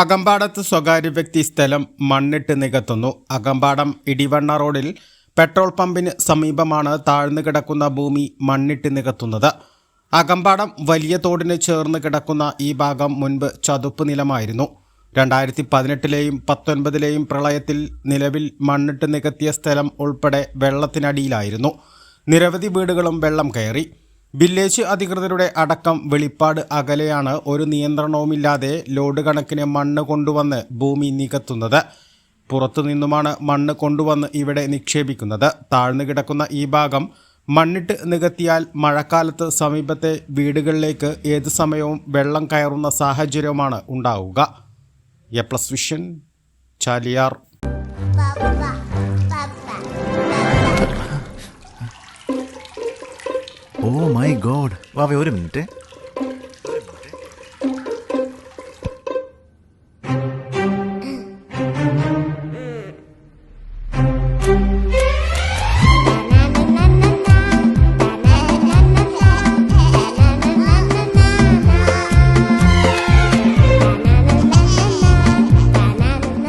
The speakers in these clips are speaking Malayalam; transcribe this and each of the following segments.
അകമ്പാടത്ത് സ്വകാര്യ വ്യക്തി സ്ഥലം മണ്ണിട്ട് നികത്തുന്നു. അകമ്പാടം ഇടിവണ്ണ റോഡിൽ പെട്രോൾ പമ്പിന് സമീപമാണ് താഴ്ന്നു കിടക്കുന്ന ഭൂമി മണ്ണിട്ട് നികത്തുന്നത്. അകമ്പാടം വലിയ തോടിന് ചേർന്ന് കിടക്കുന്ന ഈ ഭാഗം മുൻപ് ചതുപ്പ് നിലമായിരുന്നു. രണ്ടായിരത്തി പതിനെട്ടിലെയും പത്തൊൻപതിലെയും പ്രളയത്തിൽ നിലവിൽ മണ്ണിട്ട് നികത്തിയ സ്ഥലം ഉൾപ്പെടെ വെള്ളത്തിനടിയിലായിരുന്നു. നിരവധി വീടുകളും വെള്ളം കയറി. വില്ലേജ് അധികൃതരുടെ അടക്കം വെളിപ്പാട് അകലെയാണ് ഒരു നിയന്ത്രണവുമില്ലാതെ ലോഡ് കണക്കിന് മണ്ണ് കൊണ്ടുവന്ന് ഭൂമി നികത്തുന്നത്. പുറത്തുനിന്നുമാണ് മണ്ണ് കൊണ്ടുവന്ന് ഇവിടെ നിക്ഷേപിക്കുന്നത്. താഴ്ന്നു കിടക്കുന്ന ഈ ഭാഗം മണ്ണിട്ട് നികത്തിയാൽ മഴക്കാലത്ത് സമീപത്തെ വീടുകളിലേക്ക് ഏത് സമയവും വെള്ളം കയറുന്ന സാഹചര്യമാണ് ഉണ്ടാവുക. A plus vision Chaliyar. Oh my god വാവേ ഒരു minute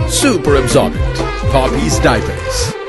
Super Absorbent. Poppy's Diapers.